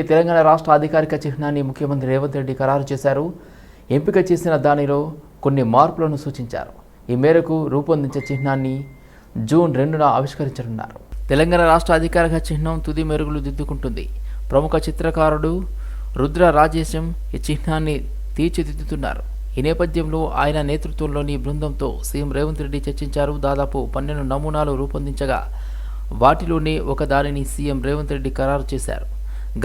తెలంగాణ రాష్ట్ర అధికారిక చిహ్నాన్ని ముఖ్యమంత్రి రేవంత్ రెడ్డి ఖరారు చేశారు. ఎంపిక చేసిన దానిలో కొన్ని మార్పులను సూచించారు. ఈ మేరకు రూపొందించే చిహ్నాన్ని జూన్ రెండున ఆవిష్కరించనున్నారు. తెలంగాణ రాష్ట్ర అధికారిక చిహ్నం తుది మెరుగులు దిద్దుకుంటుంది. ప్రముఖ చిత్రకారుడు రుద్ర రాజేశం ఈ చిహ్నాన్ని తీర్చిదిద్దుతున్నారు. ఈ నేపథ్యంలో ఆయన నేతృత్వంలోని బృందంతో సీఎం రేవంత్ రెడ్డి చర్చించారు. దాదాపు పన్నెండు నమూనాలు రూపొందించగా వాటిలోనే ఒక దానిని సీఎం రేవంత్ రెడ్డి ఖరారు చేశారు.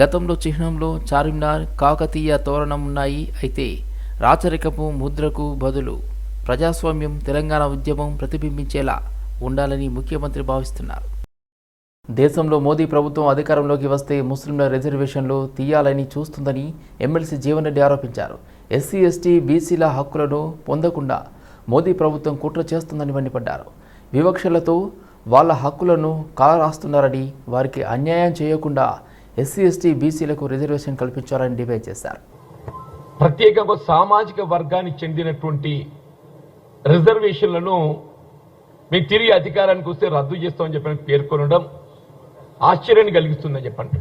గతంలో చిహ్నంలో చార్మినార్ కాకతీయ తోరణం ఉన్నాయి. అయితే రాచరికపు ముద్రకు బదులు ప్రజాస్వామ్యం తెలంగాణ ఉద్యమం ప్రతిబింబించేలా ఉండాలని ముఖ్యమంత్రి భావిస్తున్నారు. దేశంలో మోదీ ప్రభుత్వం అధికారంలోకి వస్తే ముస్లింల రిజర్వేషన్లు తీయాలని చూస్తుందని ఎమ్మెల్సీ జీవన్ రెడ్డి ఆరోపించారు. ఎస్సీ ఎస్టీ బీసీల హక్కులను పొందకుండా మోదీ ప్రభుత్వం కుట్ర చేస్తుందని మండిపడ్డారు. వివక్షలతో వాళ్ళ హక్కులను కాలరాస్తున్నారని వారికి అన్యాయం చేయకుండా ఎస్సీ ఎస్టీ బీసీలకు రిజర్వేషన్ కల్పించాలని డివైడ్ చేశారు. ప్రత్యేకంగా సామాజిక వర్గానికి చెందినటువంటి రిజర్వేషన్లను మీకు తిరిగి అధికారానికి వస్తే రద్దు చేస్తామని చెప్పి పేర్కొనడం ఆశ్చర్యాన్ని కలిగిస్తుందని చెప్పండి.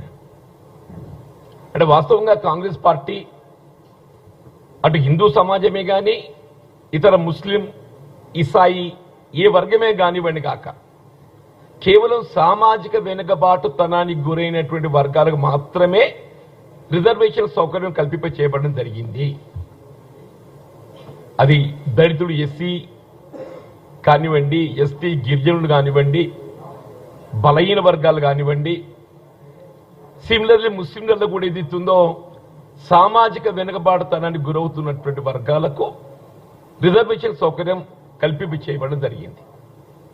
అంటే వాస్తవంగా కాంగ్రెస్ పార్టీ అటు హిందూ సమాజమే కానీ ఇతర ముస్లిం ఇసాయి ఏ వర్గమే కానివ్వండి కాక కేవలం సామాజిక వెనుకబాటుతనానికి గురైనటువంటి వర్గాలకు మాత్రమే రిజర్వేషన్ సౌకర్యం కల్పింప చేయబడడం జరిగింది. అది దళితుడు ఎస్సీ కానివ్వండి ఎస్టీ గిరిజనులు కానివ్వండి బలహీన వర్గాలు కానివ్వండి సిమిలర్లీ ముస్లింలలో కూడా ఏదైతుందో సామాజిక వెనుకబాటుతనానికి గురవుతున్నటువంటి వర్గాలకు రిజర్వేషన్ సౌకర్యం కల్పింప చేయబడడం జరిగింది.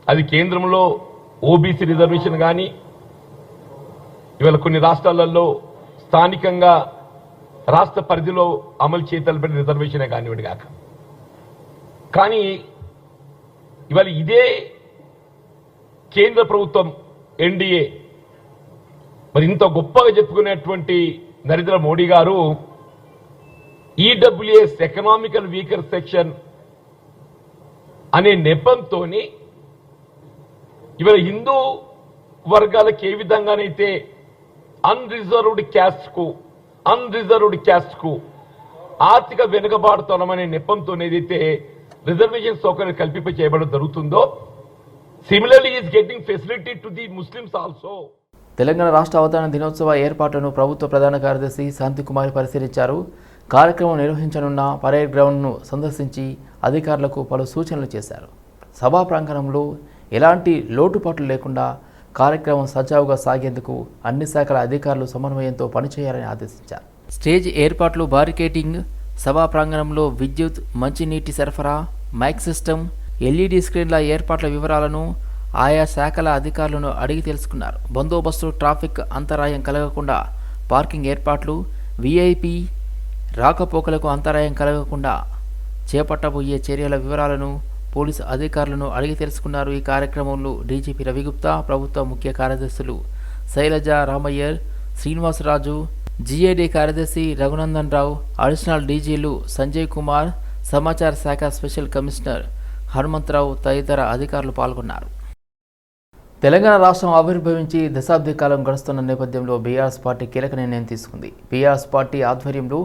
అది కేంద్రంలో ఓబీసీ రిజర్వేషన్ కానీ ఇవాళ కొన్ని రాష్ట్రాలలో స్థానికంగా రాష్ట్ర పరిధిలో అమలు చేయతలబడిన రిజర్వేషనే కానివ్వండి కాక. కానీ ఇవాళ ఇదే కేంద్ర ప్రభుత్వం ఎన్డీఏ మరి ఇంత గొప్పగా చెప్పుకునేటువంటి నరేంద్ర మోడీ గారు ఈడబ్ల్యూఎస్ ఎకనామికల్ వీకర్ సెక్షన్ అనే నెపంతోని ఇవాళ హిందూ వర్గాలకు ఏ విధంగానైతే అన్రిజర్వ్డ్ క్యాస్ట్కు అన్రిజర్వ్డ్ క్యాస్ట్కు ఆర్థిక వెనుకబాటుతనమనే నెపంతో ఏదైతే రిజర్వేషన్ సౌకర్యం కల్పింప చేయబడడం జరుగుతుందో similarly is getting facility to the Muslims also Telangana రాష్ట్ర అవతరణ దినోత్సవ ఏర్పాట్లను ప్రభుత్వ ప్రధాన కార్యదర్శి శాంతికుమార్ పరిశీలించారు. కార్యక్రమం నిర్వహించనున్న పరేడ్ గ్రౌండ్ను సందర్శించి అధికారులకు పలు సూచనలు చేశారు. సభా ప్రాంగణంలో ఎలాంటి లోటుపాట్లు లేకుండా కార్యక్రమం సజావుగా సాగేందుకు అన్ని శాఖల అధికారులు సమన్వయంతో పనిచేయాలని ఆదేశించారు. స్టేజ్ ఏర్పాట్లు బారికేటింగ్ సభా ప్రాంగణంలో విద్యుత్ మంచినీటి సరఫరా మైక్ సిస్టమ్ ఎల్ఈడి స్క్రీన్ల ఏర్పాట్ల వివరాలను ఆయా శాఖల అధికారులను అడిగి తెలుసుకున్నారు. బందోబస్తు ట్రాఫిక్ అంతరాయం కలగకుండా పార్కింగ్ ఏర్పాట్లు విఐపి రాకపోకలకు అంతరాయం కలగకుండా చేపట్టబోయే చర్యల వివరాలను పోలీసు అధికారులను అడిగి తెలుసుకున్నారు. ఈ కార్యక్రమంలో డీజీపీ రవిగుప్తా ప్రభుత్వ ముఖ్య కార్యదర్శులు శైలజ రామయ్యర్ శ్రీనివాసరాజు జీఏడీ కార్యదర్శి రఘునందన్ రావు అడిషనల్ డీజీలు సంజయ్ కుమార్ సమాచార శాఖ స్పెషల్ కమిషనర్ హనుమంతరావు తదితర అధికారులు పాల్గొన్నారు. తెలంగాణ రాష్ట్రం ఆవిర్భవించి దశాబ్ది కాలం గడుస్తున్న నేపథ్యంలో బీఆర్ఎస్ పార్టీ కీలక నిర్ణయం తీసుకుంది. బీఆర్ఎస్ పార్టీ ఆధ్వర్యంలో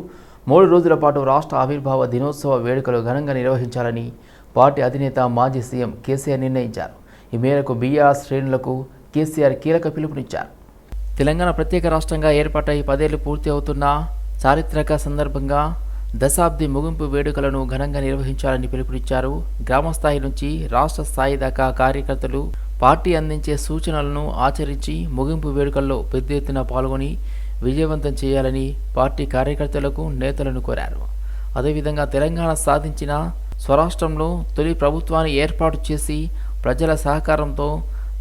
మూడు రోజుల పాటు రాష్ట్ర ఆవిర్భావ దినోత్సవ వేడుకలు ఘనంగా నిర్వహించాలని పార్టీ అధినేత మాజీ సీఎం కేసీఆర్ నిర్ణయించారు. ఈ మేరకు బీఆర్ శ్రేణులకు కేసీఆర్ కీలక పిలుపునిచ్చారు. తెలంగాణ ప్రత్యేక రాష్ట్రంగా ఏర్పాటై పదేళ్ళు పూర్తి అవుతున్న చారిత్రక సందర్భంగా దశాబ్ది ముగింపు వేడుకలను ఘనంగా నిర్వహించాలని పిలుపునిచ్చారు. గ్రామ స్థాయి నుంచి రాష్ట్ర స్థాయి దాకా కార్యకర్తలు పార్టీ అందించే సూచనలను ఆచరించి ముగింపు వేడుకల్లో పెద్ద ఎత్తున పాల్గొని విజయవంతం చేయాలని పార్టీ కార్యకర్తలకు నేతలను కోరారు. అదేవిధంగా తెలంగాణ సాధించిన స్వరాష్ట్రంలో తొలి ప్రభుత్వాన్ని ఏర్పాటు చేసి ప్రజల సహకారంతో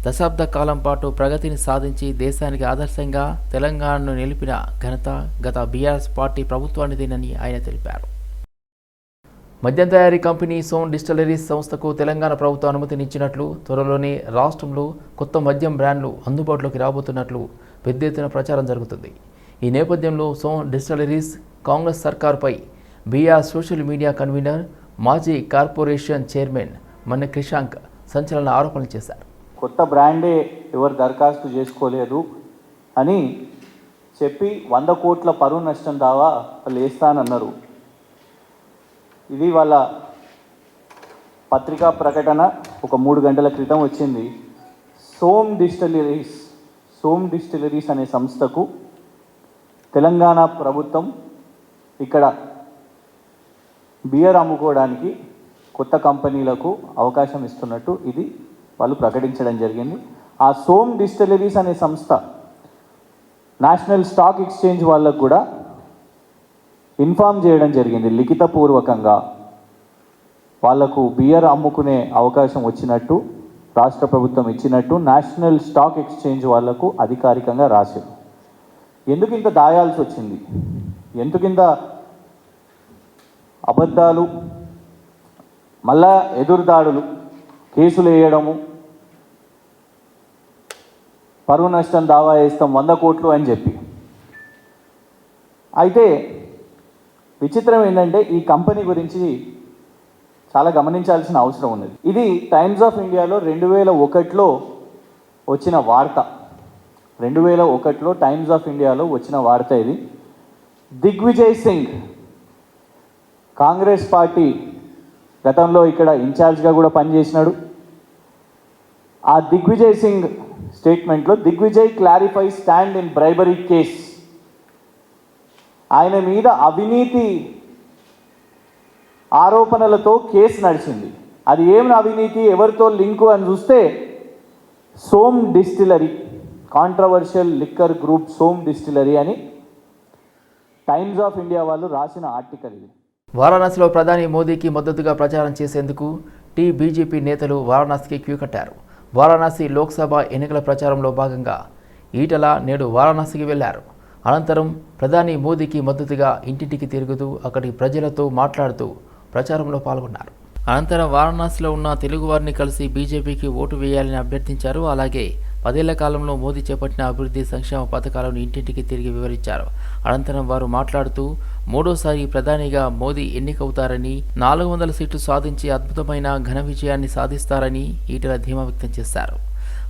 దశాబ్ద కాలం పాటు ప్రగతిని సాధించి దేశానికి ఆదర్శంగా తెలంగాణను నిలిపిన ఘనత గత బీఆర్ఎస్ పార్టీ ప్రభుత్వానిదేనని ఆయన తెలిపారు. మద్యం తయారీ కంపెనీ సోన్ డిస్టిలరీస్ సంస్థకు తెలంగాణ ప్రభుత్వం అనుమతినిచ్చినట్లు త్వరలోనే రాష్ట్రంలో కొత్త మద్యం బ్రాండ్లు అందుబాటులోకి రాబోతున్నట్లు పెద్ద ఎత్తున ప్రచారం జరుగుతుంది. ఈ నేపథ్యంలో సోన్ డిస్టిలరీస్ కాంగ్రెస్ సర్కార్పై బీఆర్ సోషల్ మీడియా కన్వీనర్ మాజీ కార్పొరేషన్ చైర్మన్ మన్నె క్రిషాంక్ సంచలన ఆరోపణలు చేశారు. కొత్త బ్రాండే ఎవరు దరఖాస్తు చేసుకోలేదు అని చెప్పి వంద కోట్ల పరువు నష్టం దావా వాళ్ళు వేస్తానన్నారు ఇది వాళ్ళ పత్రికా ప్రకటన ఒక మూడు గంటల క్రితం వచ్చింది. సోమ్ డిస్టిలరీస్ సోమ్ డిస్టిలరీస్ అనే సంస్థకు తెలంగాణ ప్రభుత్వం ఇక్కడ బియర్ అమ్ముకోవడానికి కొత్త కంపెనీలకు అవకాశం ఇస్తున్నట్టు ఇది వాళ్ళు ప్రకటించడం జరిగింది. ఆ సోమ్ డిస్టిలరీస్ అనే సంస్థ నేషనల్ స్టాక్ ఎక్స్చేంజ్ వాళ్ళకు కూడా ఇన్ఫామ్ చేయడం జరిగింది. లిఖితపూర్వకంగా వాళ్ళకు బియర్ అమ్ముకునే అవకాశం వచ్చినట్టు రాష్ట్ర ప్రభుత్వం ఇచ్చినట్టు నేషనల్ స్టాక్ ఎక్స్చేంజ్ వాళ్ళకు అధికారికంగా రాశారు. ఎందుకింత దాయాల్సి వచ్చింది ఎందుకింత అబద్ధాలు మళ్ళా ఎదురుదాడులు కేసులు వేయడము పరువు నష్టం దావా వేస్తాం వంద కోట్లు అని చెప్పి. అయితే విచిత్రం ఏంటంటే ఈ కంపెనీ గురించి చాలా గమనించాల్సిన అవసరం ఉన్నది. ఇది టైమ్స్ ఆఫ్ ఇండియాలో రెండు వేల ఒకటిలో వచ్చిన వార్త. రెండు వేల ఒకటిలో టైమ్స్ ఆఫ్ ఇండియాలో వచ్చిన వార్త ఇది. దిగ్విజయ్ సింగ్ కాంగ్రెస్ పార్టీ గతంలో ఇక్కడ ఇన్ఛార్జ్గా కూడా పనిచేసినాడు. ఆ Digvijay Singh స్టేట్మెంట్లో Digvijay clarify stand in bribery case. ఆయన మీద అవినీతి ఆరోపణలతో కేసు నడిచింది. అది ఏం అవినీతి ఎవరితో లింకు అని చూస్తే Som distillery controversial liquor group Som distillery అని టైమ్స్ ఆఫ్ ఇండియా వాళ్ళు రాసిన ఆర్టికల్ ఇది. వారాణసిలో ప్రధాని మోదీకి మద్దతుగా ప్రచారం చేసేందుకు టీ బీజేపీ నేతలు వారాణసికి క్యూ కట్టారు. వారాణసి లోక్సభ ఎన్నికల ప్రచారంలో భాగంగా ఈటల నేడు వారాణసికి వెళ్ళారు. అనంతరం ప్రధాని మోదీకి మద్దతుగా ఇంటింటికి తిరుగుతూ అక్కడి ప్రజలతో మాట్లాడుతూ ప్రచారంలో పాల్గొన్నారు. అనంతరం వారణాసిలో ఉన్న తెలుగువారిని కలిసి బీజేపీకి ఓటు వేయాలని అభ్యర్థించారు. అలాగే పదేళ్ళ కాలంలో మోదీ చేపట్టిన అభివృద్ధి సంక్షేమ పథకాలను ఇంటింటికి తిరిగి వివరించారు. అనంతరం వారు మాట్లాడుతూ మూడోసారి ప్రధానిగా మోదీ ఎన్నికవుతారని నాలుగు వందల సీట్లు సాధించి అద్భుతమైన ఘన విజయాన్ని సాధిస్తారని ఈటల ధీమా వ్యక్తం చేశారు.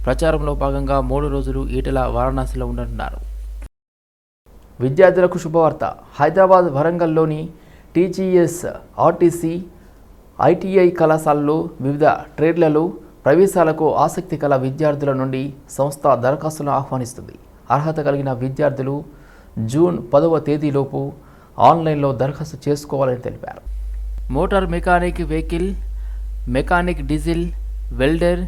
ప్రచారంలో భాగంగా మూడు రోజులు ఈటల వారణాసిలో ఉండనున్నారు. విద్యార్థులకు శుభవార్త. హైదరాబాద్ వరంగల్లోని టీజీఎస్ ఆర్టీసీ ఐటీఐ కళాశాలలో వివిధ ట్రేడ్లలో ప్రవేశాలకు ఆసక్తి కల విద్యార్థుల నుండి సంస్థ దరఖాస్తులను ఆహ్వానిస్తుంది. అర్హత కలిగిన విద్యార్థులు జూన్ పదవ తేదీలోపు ఆన్లైన్లో దరఖాస్తు చేసుకోవాలని తెలిపారు. Motor mechanic vehicle mechanic diesel welder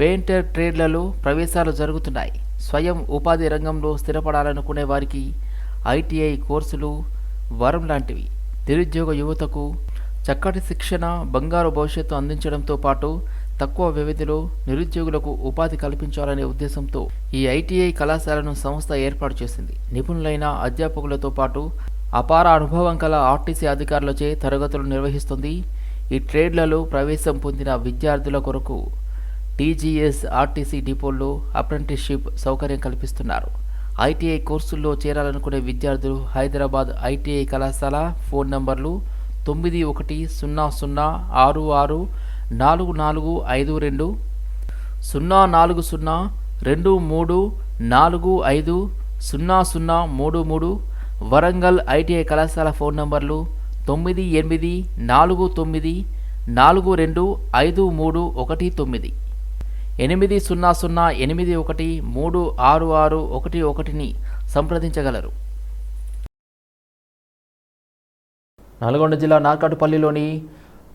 painter ట్రేడ్లలో ప్రవేశాలు జరుగుతున్నాయి. స్వయం ఉపాధి రంగంలో స్థిరపడాలనుకునే వారికి ఐటీఐ కోర్సులు వరం లాంటివి. నిరుద్యోగ యువతకు చక్కటి శిక్షణ బంగారు భవిష్యత్తు అందించడంతో పాటు తక్కువ వ్యవధిలో నిరుద్యోగులకు ఉపాధి కల్పించాలనే ఉద్దేశంతో ఈ ఐటీఐ కళాశాలను సంస్థ ఏర్పాటు చేసింది. నిపుణులైన అధ్యాపకులతో పాటు అపార అనుభవం కల ఆర్టీసీ అధికారులచే తరగతులు నిర్వహిస్తుంది. ఈ ట్రేడ్లలో ప్రవేశం పొందిన విద్యార్థుల కొరకు టీజీఎస్ ఆర్టీసీ డిపోల్లో అప్రెంటిస్షిప్ సౌకర్యం కల్పిస్తున్నారు. ఐటీఐ కోర్సుల్లో చేరాలనుకునే విద్యార్థులు హైదరాబాద్ ఐటీఐ కళాశాల ఫోన్ నంబర్లు తొమ్మిది ఒకటి సున్నా సున్నా ఆరు ఆరు నాలుగు నాలుగు ఐదు రెండు సున్నా నాలుగు సున్నా రెండు మూడు నాలుగు ఐదు సున్నా సున్నా మూడు మూడు వరంగల్ ఐటీఐ కళాశాల ఫోన్ నంబర్లు తొమ్మిది ఎనిమిది నాలుగు తొమ్మిది నాలుగు రెండు ఐదు మూడు ఒకటి తొమ్మిది. ఎనిమిది సున్నా సున్నా ఎనిమిది ఒకటి మూడు ఆరు ఆరు ఒకటి ఒకటిని సంప్రదించగలరు. నల్గొండ జిల్లా నార్కాటుపల్లిలోని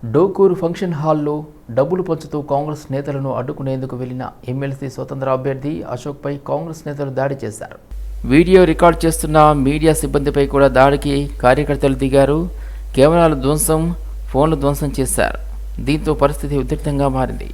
డోకూరు ఫంక్షన్ హాల్లో డబ్బులు పంచుతూ కాంగ్రెస్ నేతలను అడ్డుకునేందుకు వెళ్ళిన ఎమ్మెల్సీ స్వతంత్ర అభ్యర్థి అశోక్పై కాంగ్రెస్ నేతలు దాడి చేశారు. వీడియో రికార్డ్ చేస్తున్న మీడియా సిబ్బందిపై కూడా దాడికి కార్యకర్తలు దిగారు. కెమెరాలు ధ్వంసం ఫోన్లు ధ్వంసం చేశారు. దీంతో పరిస్థితి ఉద్రిక్తంగా మారింది.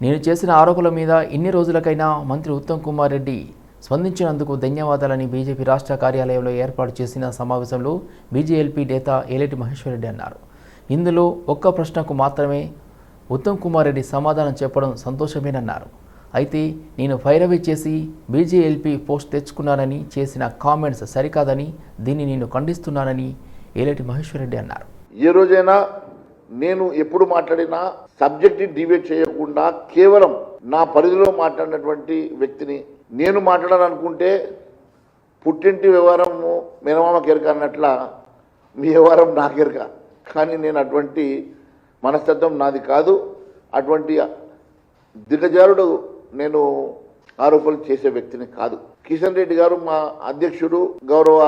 నేను చేసిన ఆరోపణల మీద ఇన్ని రోజులకైనా మంత్రి ఉత్తమ్ కుమార్ రెడ్డి స్పందించినందుకు ధన్యవాదాలని బీజేపీ రాష్ట్ర కార్యాలయంలో ఏర్పాటు చేసిన సమావేశంలో బీజేఎల్పీ నేత ఏలేటి మహేశ్వరరెడ్డి అన్నారు. ఇందులో ఒక్క ప్రశ్నకు మాత్రమే ఉత్తమ్ కుమార్ రెడ్డి సమాధానం చెప్పడం సంతోషమేనన్నారు. అయితే నేను ఫైరవే చేసి బీజేఎల్పీ పోస్ట్ తెచ్చుకున్నానని చేసిన కామెంట్స్ సరికాదని దీన్ని నేను ఖండిస్తున్నానని ఏలేటి మహేశ్వరరెడ్డి అన్నారు. ఏ రోజైనా నేను ఎప్పుడు మాట్లాడినా సబ్జెక్ట్ డివేట్ చేయకుండా కేవలం నా పరిధిలో మాట్లాడినటువంటి వ్యక్తిని నేను మాట్లాడాలనుకుంటే పుట్టింటి వ్యవహారము మేనమామ కెరక అన్నట్ల మీ వ్యవహారం నా కెరక కానీ నేను అటువంటి మనస్తత్వం నాది కాదు. అటువంటి దిగజారుడు నేను ఆరోపణలు చేసే వ్యక్తిని కాదు. కిషన్ రెడ్డి గారు మా అధ్యక్షుడు గౌరవ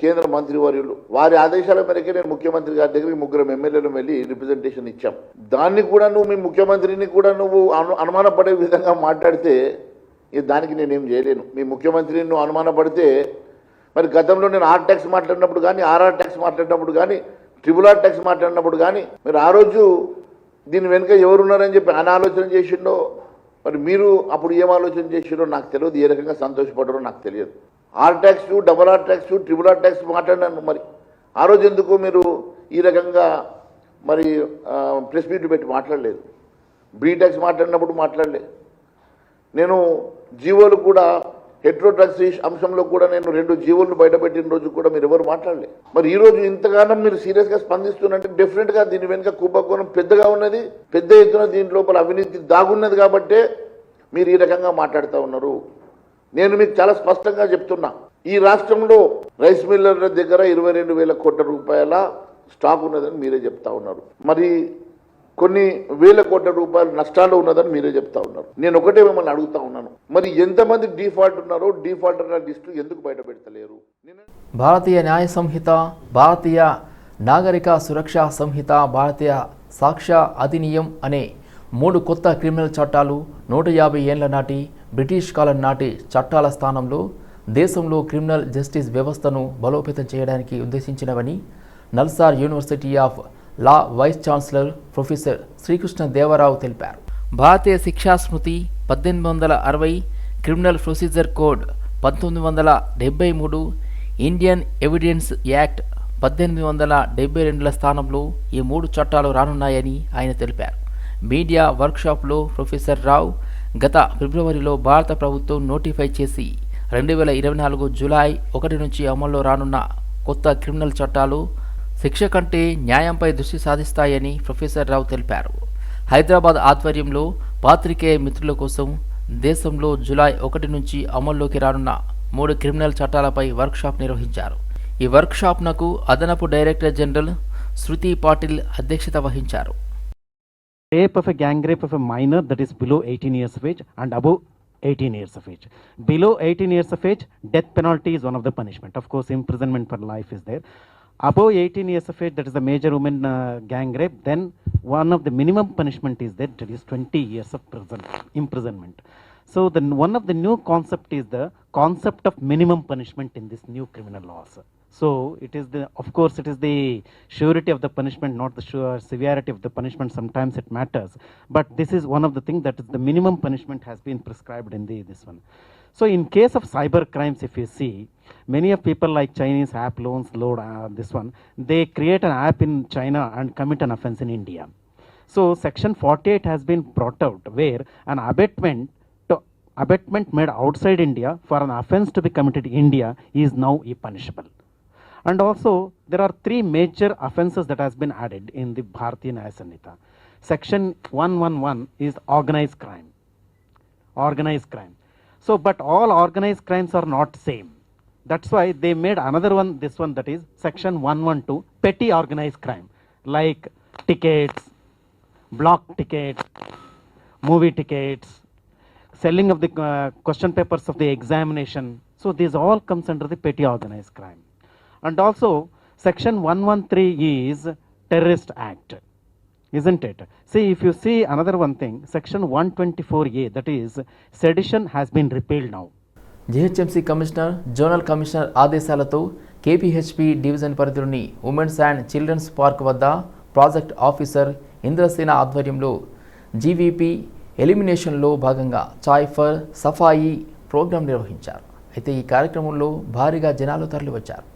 కేంద్ర మంత్రి వర్యులు వారి ఆదేశాల మేరకే నేను ముఖ్యమంత్రి గారి దగ్గరికి ముగ్గురు ఎమ్మెల్యేలు వెళ్ళి రిప్రజెంటేషన్ ఇచ్చాం. దాన్ని కూడా నువ్వు మీ ముఖ్యమంత్రిని కూడా నువ్వు అనుమానపడే విధంగా మాట్లాడితే దానికి నేనేం చేయలేను. మీ ముఖ్యమంత్రిని నువ్వు అనుమానపడితే మరి గతంలో నేను ఆర్ ట్యాక్స్ మాట్లాడినప్పుడు కానీ ఆర్ఆర్ ట్యాక్స్ మాట్లాడినప్పుడు కానీ ట్రిబుల్ ఆర్ ట్యాక్స్ మాట్లాడినప్పుడు కానీ మీరు ఆ రోజు దీని వెనుక ఎవరున్నారని చెప్పి ఆయన ఆలోచన చేసిండో మరి మీరు అప్పుడు ఏం ఆలోచన చేసిండో నాకు తెలియదు ఏ రకంగా సంతోషపడరో నాకు తెలియదు. R tax double R tax triple R tax మాట్లాడినాను మరి ఆ రోజు ఎందుకు మీరు ఈ రకంగా మరి ప్రెస్ మీట్ పెట్టి మాట్లాడలేదు? బీ ట్యాక్స్ మాట్లాడినప్పుడు మాట్లాడలేదు. నేను జీవోలు కూడా హెట్రో డ్రగ్స్ అంశంలో కూడా నేను రెండు జీవులను బయటపెట్టిన రోజు కూడా మీరు ఎవరు మాట్లాడలేదు మరి ఈ రోజు ఇంతగానో మీరు సీరియస్గా స్పందిస్తున్నంటే డెఫినెట్గా దీని వెనుక కుంభకోణం పెద్దగా ఉన్నది పెద్ద ఎత్తున దీని లోపల అవినీతి దాగున్నది కాబట్టే మీరు ఈ రకంగా మాట్లాడుతూ ఉన్నారు. నేను మీకు చాలా స్పష్టంగా చెప్తున్నా. ఈ రాష్ట్రంలో రైస్ మిల్లర్ల దగ్గర ఇరవై రెండు వేల కోట్ల రూపాయల స్టాక్ ఉన్నదని మీరే చెప్తా ఉన్నారు. మరి కొన్ని వేల కోట్ల రూపాయలు నష్టాలు ఉన్నదని మీరే చెప్తా ఉన్నారు. నేను ఒకటే మిమ్మల్ని అడుగుతా ఉన్నాను. మరి ఎంతమంది డిఫాల్ట్ ఉన్నారో డిఫాల్టర్ల లిస్టు ఎందుకు బయట పెడతలేరు? భారతీయ న్యాయ సంహిత భారతీయ నాగరిక సురక్షా సంహిత భారతీయ సాక్ష్య అధినియం అనే మూడు కొత్త క్రిమినల్ చట్టాలు నూట యాభై ఏళ్ళ నాటి బ్రిటిష్ కాలం నాటి చట్టాల స్థానంలో దేశంలో క్రిమినల్ జస్టిస్ వ్యవస్థను బలోపేతం చేయడానికి ఉద్దేశించినవని NALSAR university of law vice chancellor professor Srikrishna Devarao తెలిపారు. భారతీయ శిక్షా స్మృతి పద్దెనిమిది వందల అరవై క్రిమినల్ ప్రొసీజర్ కోడ్ పంతొమ్మిది వందల డెబ్బై మూడు ఇండియన్ ఎవిడెన్స్ యాక్ట్ పద్దెనిమిది వందల డెబ్బై రెండుల స్థానంలో ఈ మూడు చట్టాలు రానున్నాయని ఆయన తెలిపారు. మీడియా వర్క్షాప్లో ప్రొఫెసర్ రావు గత ఫిబ్రవరిలో భారత ప్రభుత్వం నోటిఫై చేసి రెండు వేల ఇరవై నాలుగు జూలై ఒకటి నుంచి అమల్లో రానున్న కొత్త క్రిమినల్ చట్టాలు శిక్ష కంటే న్యాయంపై దృష్టి సాధిస్తాయని ప్రొఫెసర్ రావు తెలిపారు. హైదరాబాద్ ఆధ్వర్యంలో పాత్రికేయ మిత్రుల కోసం దేశంలో జులై ఒకటి నుంచి అమల్లోకి రానున్న మూడు క్రిమినల్ చట్టాలపై వర్క్షాప్ నిర్వహించారు. ఈ వర్క్షాప్ వర్క్షాప్నకు అదనపు డైరెక్టర్ జనరల్ శృతి పాటిల్ అధ్యక్షత వహించారు. Rape of a gang of a minor that is below eighteen years of and above eighteen years of age below eighteen years of age death penalty one of the punishment of course imprisonment for life is there Above 18 years of age, that is the major woman uh, gang rape, then one of the minimum punishment is there, that is 20 years of prison, imprisonment. So the one of the new concept is the concept of minimum punishment in this new criminal laws. So it is the, of course, it is the surety of the punishment, not the sure severity of the punishment. Sometimes it matters, but this is one of the things that is the minimum punishment has been prescribed in the this one. So in case of cyber crimes, if you see, many of people like Chinese app loans load uh, this one, they create an app in China and commit an offense in India. So section 48 has been brought out where an abatement to abatement made outside India for an offense to be committed in India is now punishable. And also, there are three major offenses that has been added in the Bharatiya Nyaya Samhita. Section 111 is organized crime. Organized crime. So, but all organized crimes are not same. That's why they made another one, this one that is section 112, petty organized crime, like tickets, block tickets, movie tickets, selling of the uh, question papers of the examination. So this all comes under the petty organized crime. And also section 113 is terrorist act. Isn't it? See, if you see another one thing, section 124A, that is sedition has been repealed now. GHMC commissioner zonal commissioner ఆదేశాలతో KPHP division పరిధిలోని women's and children's park వద్ద project officer Indrasena ఆధ్వర్యంలో GVP ఎలిమినేషన్లో భాగంగా చాయ్ for Safai programme నిర్వహించారు. అయితే ఈ కార్యక్రమంలో భారీగా జనాలు తరలివచ్చారు.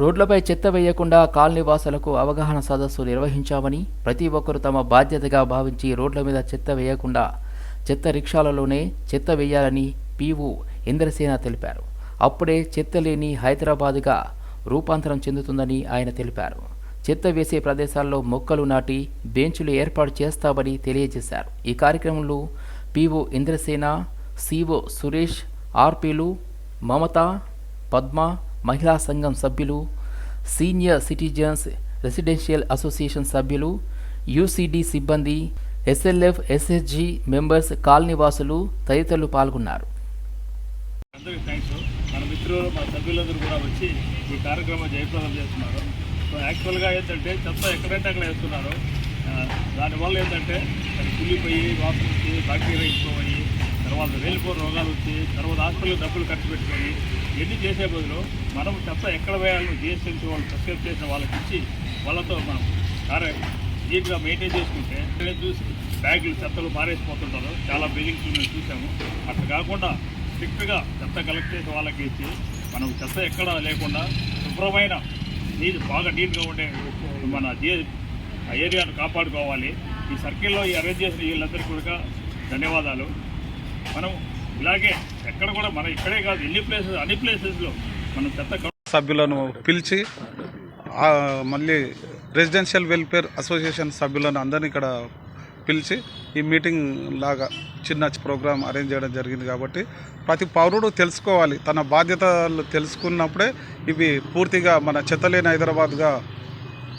రోడ్లపై చెత్త వేయకుండా కాలనీవాసులకు అవగాహన సదస్సు నిర్వహించామని ప్రతి ఒక్కరూ తమ బాధ్యతగా భావించి రోడ్ల మీద చెత్త వేయకుండా చెత్త రిక్షాలలోనే చెత్త వేయాలని పీవు ఇంద్రసేన తెలిపారు. అప్పుడే చెత్త లేని హైదరాబాదుగా రూపాంతరం చెందుతుందని ఆయన తెలిపారు. చెత్త వేసే ప్రదేశాల్లో మొక్కలు నాటి బెంచులు ఏర్పాటు చేస్తామని తెలియజేశారు. ఈ కార్యక్రమంలో పీఓ ఇంద్రసేన సిఓ సురేష్ ఆర్పీలు మమత పద్మ మహిళా సంఘం సభ్యులు సీనియర్ సిటిజన్స్ రెసిడెన్షియల్ అసోసియేషన్ సభ్యులు యూసీడీ సిబ్బంది ఎస్ఎల్ఎఫ్ ఎస్ఎస్జి మెంబర్స్ కాలనీవాసులు తదితరులు పాల్గొన్నారు. అందరికీ థ్యాంక్స్ మన మిత్రులు మన సభ్యులందరూ కూడా వచ్చి ఈ కార్యక్రమం జయప్రదం చేస్తున్నారు. సో యాక్చువల్గా ఏంటంటే చెత్త ఎక్కడంటే అక్కడ వేస్తున్నారు. దానివల్ల ఏంటంటే అది కుళ్ళిపోయి వాసన వచ్చి బ్యాక్టీరియా ఎక్కువయ్యి తర్వాత వెళ్ళిపోయిన రోగాలు వచ్చి తర్వాత హాస్పిటల్ డబ్బులు ఖర్చు పెట్టుకొని ఎన్ని చేసే బదులు మనం చెత్త ఎక్కడ వేయాలని జిఎస్ఎంసీ వాళ్ళు సబ్స్క్రైబ్ చేసిన వాళ్ళకి ఇచ్చి వాళ్ళతో మనం కార్య నీట్గా మెయింటైన్ చేసుకుంటే ఇక్కడే చూసి బ్యాగులు చెత్తలు మారేసిపోతుంటారు చాలా బిల్డింగ్స్ మేము చూసాము. అట్లా కాకుండా స్ట్రిక్ట్గా చెత్త కలెక్ట్ చేసి వాళ్ళకి ఇచ్చి మనం చెత్త ఎక్కడ లేకుండా శుభ్రమైన నీరు బాగా నీట్గా ఉండే మన జీ ఆ ఏరియాను కాపాడుకోవాలి. ఈ సర్కిల్లో ఈ అరేంజ్ చేసిన వీళ్ళందరికీ కూడా ధన్యవాదాలు. మనం ఇలాగే ఎక్కడ కూడా మన ఇక్కడే కాదు ఎన్ని ప్లేసెస్ అన్ని ప్లేసెస్లో మనం చెత్త సభ్యులను పిలిచి మళ్ళీ రెసిడెన్షియల్ వెల్ఫేర్ అసోసియేషన్ సభ్యులను అందరినీ ఇక్కడ పిలిచి ఈ మీటింగ్ లాగా చిన్న ప్రోగ్రామ్ అరేంజ్ చేయడం జరిగింది కాబట్టి ప్రతి పౌరుడు తెలుసుకోవాలి. తన బాధ్యతలు తెలుసుకున్నప్పుడే ఇవి పూర్తిగా మన చెత్తలేని హైదరాబాద్గా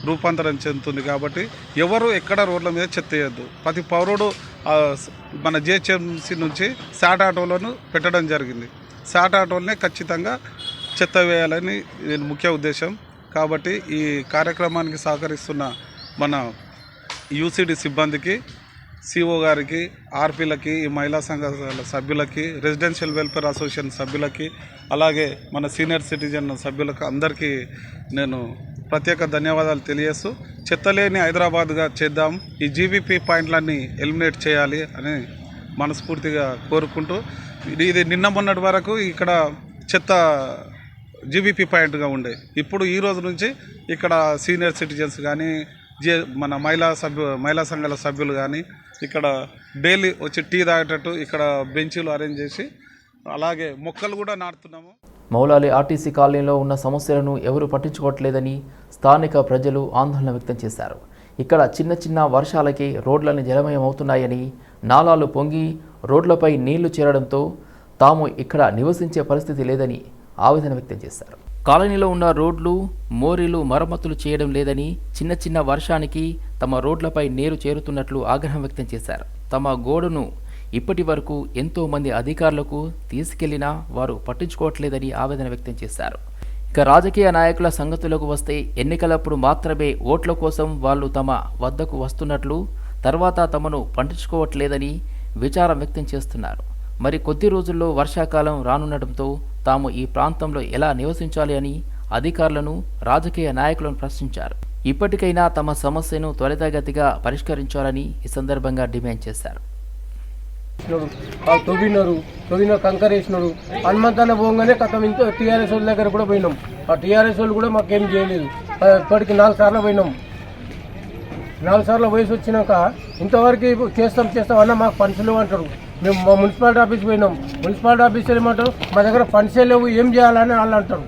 రూపాంతరం చెందుతుంది కాబట్టి ఎవరు ఎక్కడ రోడ్ల మీద చెత్త వేయద్దు. ప్రతి పౌరుడు మన జిహెచ్ఎంసీ నుంచి శాట్ ఆటోలను పెట్టడం జరిగింది. శాట్ ఆటోలనే ఖచ్చితంగా చెత్త వేయాలని నేను ముఖ్య ఉద్దేశం. కాబట్టి ఈ కార్యక్రమానికి సహకరిస్తున్న మన యూసిడి సిబ్బందికి సిఓ గారికి ఆర్పీలకి ఈ మహిళా సంఘాల సభ్యులకి రెసిడెన్షియల్ వెల్ఫేర్ అసోసియేషన్ సభ్యులకి అలాగే మన సీనియర్ సిటిజన్ సభ్యులకు అందరికీ నేను ప్రత్యేక ధన్యవాదాలు తెలియజేస్తూ చెత్తలేని హైదరాబాద్గా చేద్దాం ఈ జీబీపీ పాయింట్లన్నీ ఎలిమినేట్ చేయాలి అని మనస్ఫూర్తిగా కోరుకుంటూ ఇది ఇది నిన్న మొన్నటి వరకు ఇక్కడ చెత్త జీబీపీ పాయింట్గా ఉండే. ఇప్పుడు ఈ రోజు నుంచి ఇక్కడ సీనియర్ సిటిజన్స్ కానీ జే మన మహిళా సభ్యు మహిళా సంఘాల సభ్యులు కానీ ఇక్కడ డైలీ వచ్చి టీ తాగేటట్టు ఇక్కడ బెంచీలు అరేంజ్ చేసి అలాగే మొక్కలు కూడా నాటుతున్నాము. మౌలాలి ఆర్టీసీ కాలనీలో ఉన్న సమస్యలను ఎవరూ పట్టించుకోవట్లేదని స్థానిక ప్రజలు ఆందోళన వ్యక్తం చేశారు. ఇక్కడ చిన్న చిన్న వర్షాలకి రోడ్లని జలమయమవుతున్నాయని నాలాలు పొంగి రోడ్లపై నీళ్ళు చేరడంతో తాము ఇక్కడ నివసించే పరిస్థితి లేదని ఆవేదన వ్యక్తం చేశారు. కాలనీలో ఉన్న రోడ్లు మోరీలు మరమ్మతులు చేయడం లేదని చిన్న చిన్న వర్షానికి తమ రోడ్లపై నీరు చేరుతున్నట్లు ఆగ్రహం వ్యక్తం చేశారు. తమ గోడును ఇప్పటి వరకు ఎంతోమంది అధికారులకు తీసుకెళ్ళినా వారు పట్టించుకోవట్లేదని ఆవేదన వ్యక్తం చేశారు. ఇక రాజకీయ నాయకుల సంగతులకు వస్తే ఎన్నికలప్పుడు మాత్రమే ఓట్ల కోసం వాళ్ళు తమ వద్దకు వస్తున్నట్లు తర్వాత తమను పట్టించుకోవట్లేదని విచారం వ్యక్తం చేస్తున్నారు. మరి కొద్ది రోజుల్లో వర్షాకాలం రానుండటంతో తాము ఈ ప్రాంతంలో ఎలా నివసించాలి అని అధికారులను రాజకీయ నాయకులను ప్రశ్నించారు. ఇప్పటికైనా తమ సమస్యను త్వరితగతిగా పరిష్కరించాలని ఈ సందర్భంగా డిమాండ్ చేశారు. వేసినాడు వాళ్ళు తవ్వినారు. తవ్విన కంకర వేసినాడు హనుమంతాన పోగానే కథం ఇంత టీఆర్ఎస్ వాళ్ళ దగ్గర కూడా పోయినాం. ఆ టీఆర్ఎస్ వాళ్ళు కూడా మాకేం చేయలేదు. ఇప్పటికి నాలుగు సార్లు పోయినాం. నాలుగు సార్లు వయసు వచ్చినాక ఇంతవరకు చేస్తాం చేస్తాం అన్న మాకు ఫండ్స్లు అంటారు. మేము మా మున్సిపాలిటీ ఆఫీస్ పోయినాం. మున్సిపాలిటీ ఆఫీస్ ఏమంటారు మా దగ్గర ఫండ్సే లేవు. ఏం చేయాలని వాళ్ళు అంటారు.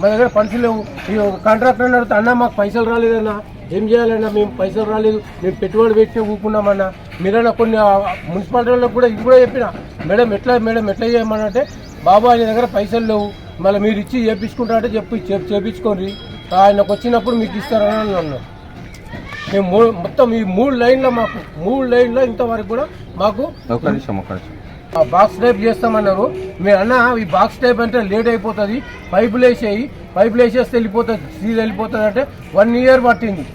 మా దగ్గర ఫండ్స్ లేవు. ఈ కాంట్రాక్టర్ అడిగితే అన్న మాకు పైసలు రాలేదన్నా ఏం చేయాలన్నా మేము పైసలు రాలేదు మేము పెట్టుబడి పెట్టి ఊపుకున్నామన్నా. మీరైనా కొన్ని మున్సిపాలిటీ కూడా ఇది కూడా చెప్పిన మేడం ఎట్లా మేడం ఎట్లా చేయమనంటే బాబు ఆయన దగ్గర పైసలు లేవు మళ్ళీ మీరు ఇచ్చి చేపించుకుంటారంటే చెప్పి చేపించుకోండి. ఆయనకు వచ్చినప్పుడు మీకు ఇస్తారని అన్నాను మేము మొత్తం ఈ మూడు లైన్లో మాకు మూడు లైన్లో ఇంతవరకు కూడా మాకు ఒక నిమిషం ఒక నిమిషం. బాక్స్ టైప్ చేస్తామన్నారు. మీరు అన్న ఈ బాక్స్ టైప్ అంటే లేట్ అయిపోతుంది పైపులు వేసేయి పైపులు వేసేస్తే వెళ్ళిపోతుంది సీల్ వెళ్ళిపోతుంది అంటే వన్ ఇయర్ పట్టింది.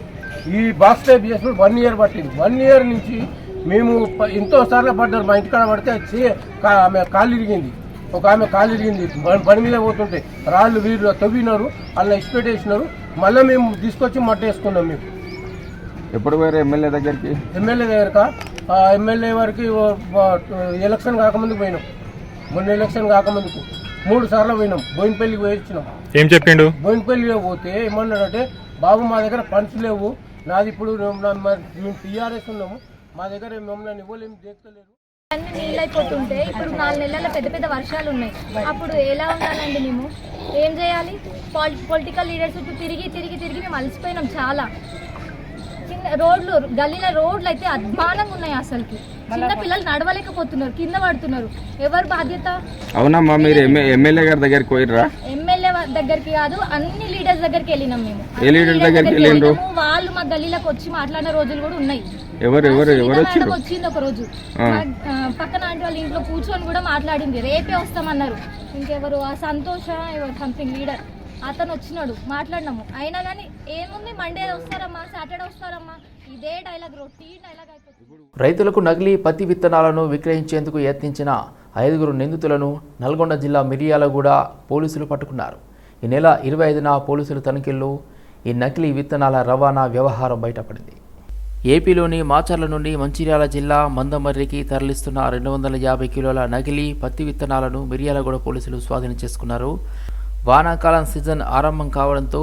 ఈ బాక్స్ టైప్ చేసినప్పుడు వన్ ఇయర్ పట్టింది. వన్ ఇయర్ నుంచి మేము ఎంతో సార్లు పడ్డారు. మా ఇంటికాడ పడితే చే- కా- ఆమె కాలు ఇరిగింది. ఒక ఆమె కాలు ఇరిగింది. బండి మీద పోతుంటే రాళ్ళు వీళ్ళు తవ్వినారు అలా ఇస్పెట్టేసినారు మళ్ళీ మేము తీసుకొచ్చి మట్ట వేసుకున్నాం మేము. ఎప్పుడు పోయారు ఎమ్మెల్యే దగ్గరికి? ఎమ్మెల్యే దగ్గరక? ఎమ్మెల్యే వరకు ఎలక్షన్ కాకముందు పోయినాం. మొన్న ఎలక్షన్ కాకముందుకు మూడు సార్లు పోయినాం. బోయినపల్లికి పోయి వచ్చినాం. ఏం చెప్పిండు? బోయినపల్లిలో పోతే ఏమన్నాడంటే బాబు మా దగ్గర ఫండ్స్ లేవు. నాది ఇప్పుడు మేము టీఆర్ఎస్ ఉన్నాము. మా దగ్గర మమ్మల్ని ఇవ్వలేము దేక్కలేరు అన్ని నీళ్ళైపోతుంటే ఇప్పుడు నాలుగు నెలల పెద్ద పెద్ద వర్షాలు ఉన్నాయి. అప్పుడు ఎలా ఉండాలండి మేము? ఏం చేయాలి? పొలిటికల్ లీడర్స్ చుట్టూ తిరిగి తిరిగి తిరిగి మేము అలసిపోయినాం చాలా. చిన్న రోడ్లు గల్లీల రోడ్లు అయితే అద్మానంగా ఉన్నాయి అసలుకి. చిన్న పిల్లలు నడవలేకపోతున్నారు కింద పడుతున్నారు. ఎవరు బాధ్యత? అవునమ్మా మీరు ఎమ్మె ఎమ్మెల్యే గారి దగ్గరికి పోయిర్రా. ఎమ్మెల్యే దగ్గరికి కాదు అన్ని లీడర్స్ దగ్గరికి వెళ్ళినాం మేము. ఏ leaders దగ్గరికి వెళ్ళిండ్రు? వాళ్ళు మా గల్లీలకు వచ్చి మాట్లాడిన రోజులు కూడా ఉన్నాయి. ఎవరు ఎవరు ఎవరు వచ్చింది ఒక రోజు. పక్కన ఆంటీ వాళ్ళ ఇంట్లో కూర్చొని కూడా మాట్లాడింది. రేపే వస్తామన్నారు. ఇంకెవరు? ఆ సంతోష సంథింగ్ లీడర్. అతను వచ్చినాడు మాట్లాడినాము. అయినా కానీ ఏముంది మండే వస్తారమ్మా సాటర్డే వస్తారమ్మా. ఇదే డైలాగ్ రొటీన్ డైలాగ్ అయిపోతుంది. రైతులకు నకిలీ పత్తి విత్తనాలను విక్రయించేందుకు యత్నించిన ఐదుగురు నిందితులను నల్గొండ జిల్లా మిర్యాలగూడ పోలీసులు పట్టుకున్నారు. ఈ నెల ఇరవై ఐదున పోలీసుల తనిఖీల్లో ఈ నకిలీ విత్తనాల రవాణా వ్యవహారం బయటపడింది. ఏపీలోని మాచర్ల నుండి మంచిర్యాల జిల్లా మందమర్రికి తరలిస్తున్న రెండు వందల యాభై కిలోల నకిలీ పత్తి విత్తనాలను మిరియాలగూడ పోలీసులు స్వాధీనం చేసుకున్నారు. వానాకాలం సీజన్ ఆరంభం కావడంతో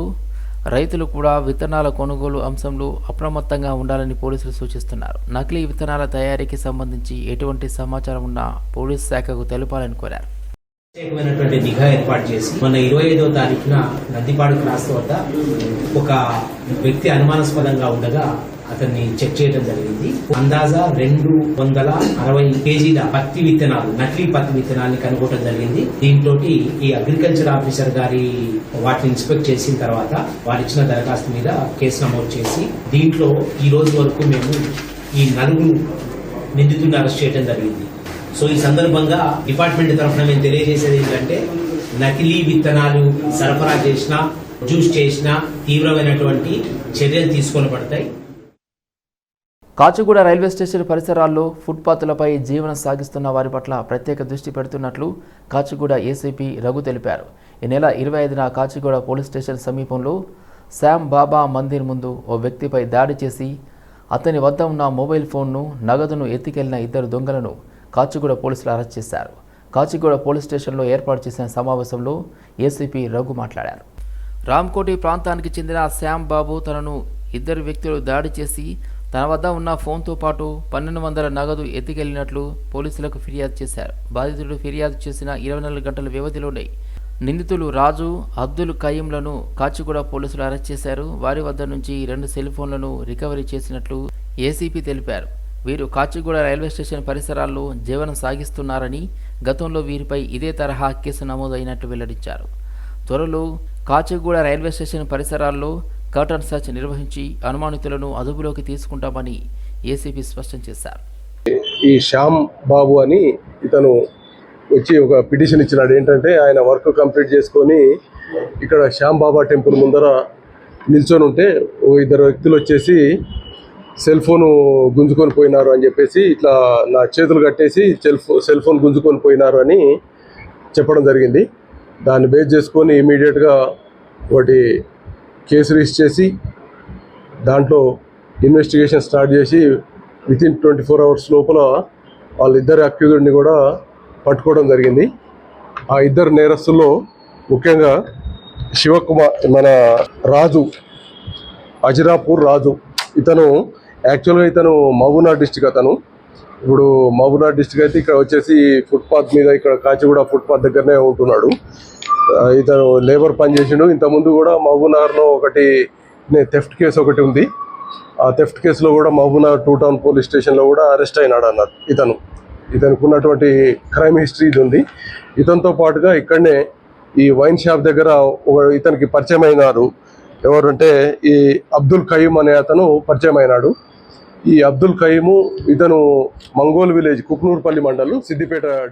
రైతులు కూడా విత్తనాల కొనుగోలు అంశంలో అప్రమత్తంగా ఉండాలని పోలీసులు సూచిస్తున్నారు. నకిలీ విత్తనాల తయారీకి సంబంధించి ఎటువంటి సమాచారం ఉన్నా పోలీస్ శాఖకు తెలపాలని కోరారు. ప్రత్యేకమైనటువంటి నిఘా ఏర్పాటు చేసి మొన్న ఇరవై ఐదవ తారీఖున నందిపాడు క్రాస్ వద్ద ఒక వ్యక్తి అనుమానాస్పదంగా ఉండగా అతన్ని చెక్ చేయడం జరిగింది. అందాజా రెండు వందల అరవై కేజీల పత్తి విత్తనాలు నకిలీ పత్తి విత్తనాన్ని కనుగొనడం జరిగింది. దీంట్లో ఈ అగ్రికల్చర్ ఆఫీసర్ గారి వాటిని ఇన్స్పెక్ట్ చేసిన తర్వాత వారు ఇచ్చిన దరఖాస్తు మీద కేసు నమోదు చేసి దీంట్లో ఈ రోజు వరకు మేము ఈ నలుగురు నిందితుడిని అరెస్ట్ చేయడం జరిగింది. సో ఈ సందర్భంగా డిపార్ట్మెంట్ తరఫున మేము తెలియజేసేది ఏంటంటే నకిలీ విత్తనాలు సరఫరా చేసిన జ్యూస్ చేసిన తీవ్రమైనటువంటి చర్యలు తీసుకొని పడతాయి కాచిగూడ రైల్వే స్టేషన్ పరిసరాల్లో ఫుట్పాత్లపై జీవనం సాగిస్తున్న వారి పట్ల ప్రత్యేక దృష్టి పెడుతున్నట్లు కాచిగూడ ఏసీపీ రఘు తెలిపారు. ఈ నెల ఇరవై ఐదున కాచిగూడ పోలీస్ స్టేషన్ సమీపంలో శామ్ బాబా మందిర్ ముందు ఓ వ్యక్తిపై దాడి చేసి అతని వద్ద ఉన్న మొబైల్ ఫోన్ను నగదును ఎత్తికెళ్ళిన ఇద్దరు దొంగలను కాచిగూడ పోలీసులు అరెస్ట్ చేశారు. కాచిగూడ పోలీస్ స్టేషన్లో ఏర్పాటు చేసిన సమావేశంలో ఏసీపీ రఘు మాట్లాడారు. రామ్కోటి ప్రాంతానికి చెందిన శ్యామ్ బాబు తనను ఇద్దరు వ్యక్తులు దాడి చేసి తన వద్ద ఉన్న ఫోన్తో పాటు పన్నెండు వందల నగదు ఎత్తికెళ్ళినట్లు పోలీసులకు ఫిర్యాదు చేశారు. బాధితుడు ఫిర్యాదు చేసిన ఇరవై నాలుగు గంటల వ్యవధిలోనే నిందితులు రాజు అబ్దుల్ కయ్యంలను కాచిగూడ పోలీసులు అరెస్ట్ చేశారు. వారి వద్ద నుంచి రెండు సెల్ ఫోన్లను రికవరీ చేసినట్లు ఏసీపీ తెలిపారు. వీరు కాచిగూడ రైల్వే స్టేషన్ పరిసరాల్లో జీవనం సాగిస్తున్నారని గతంలో వీరిపై ఇదే తరహా కేసు నమోదైనట్లు వెల్లడించారు. త్వరలో కాచిగూడ రైల్వే స్టేషన్ పరిసరాల్లో కాటన్ సర్చ్ నిర్వహించి అనుమానితులను అదుపులోకి తీసుకుంటామని ఏసీపీ స్పష్టం చేశారు. ఈ శ్యామ్ బాబు అని ఇతను వచ్చి ఒక పిటిషన్ ఇచ్చినాడు. ఏంటంటే ఆయన వర్క్ కంప్లీట్ చేసుకొని ఇక్కడ శ్యామ్ బాబా టెంపుల్ ముందర నిల్చొని ఉంటే ఓ ఇద్దరు వ్యక్తులు వచ్చేసి సెల్ ఫోను గుంజుకొని పోయినారు అని చెప్పేసి ఇట్లా నా చేతులు కట్టేసి సెల్ ఫో సెల్ ఫోన్ గుంజుకొని పోయినారు అని చెప్పడం జరిగింది. దాన్ని బేస్ చేసుకొని ఇమీడియట్గా ఒకటి కేసు రిజిస్టర్ చేసి దాంట్లో ఇన్వెస్టిగేషన్ స్టార్ట్ చేసి within twenty four hours లోపల వాళ్ళిద్దరు అక్యూజుడిని కూడా పట్టుకోవడం జరిగింది. ఆ ఇద్దరు నేరస్తుల్లో ముఖ్యంగా శివకుమార్ మన రాజు అజిరాపూర్ రాజు ఇతను యాక్చువల్గా ఇతను మహబూబ్నగర్ డిస్టిక్ అతను. ఇప్పుడు మహబూబ్నగర్ డిస్టిక్ అయితే ఇక్కడ వచ్చేసి ఫుట్పాత్ మీద ఇక్కడ కాచిగూడ ఫుట్పాత్ దగ్గరనే ఉంటున్నాడు. ఇతను లేబర్ పని చేసిండు. ఇంతకుముందు కూడా మహబూబ్నగర్లో ఒకటి థెఫ్ట్ కేసు ఒకటి ఉంది. ఆ థెఫ్ట్ కేసులో కూడా మహబూబ్నగర్ టూ టౌన్ పోలీస్ స్టేషన్లో కూడా అరెస్ట్ అయినాడు అన్నారు ఇతను. ఇతనికి ఉన్నటువంటి క్రైమ్ హిస్టరీ ఇది ఉంది. ఇతనితో పాటుగా ఇక్కడనే ఈ వైన్ షాప్ దగ్గర ఒక ఇతనికి పరిచయం అయినారు. ఎవరంటే ఈ అబ్దుల్ ఖయీం అనే అతను పరిచయం అయినాడు. ఈ అబ్దుల్ ఖయీము ఇతను మంగోల్ విలేజ్ కుక్నూర్పల్లి మండలం సిద్దిపేట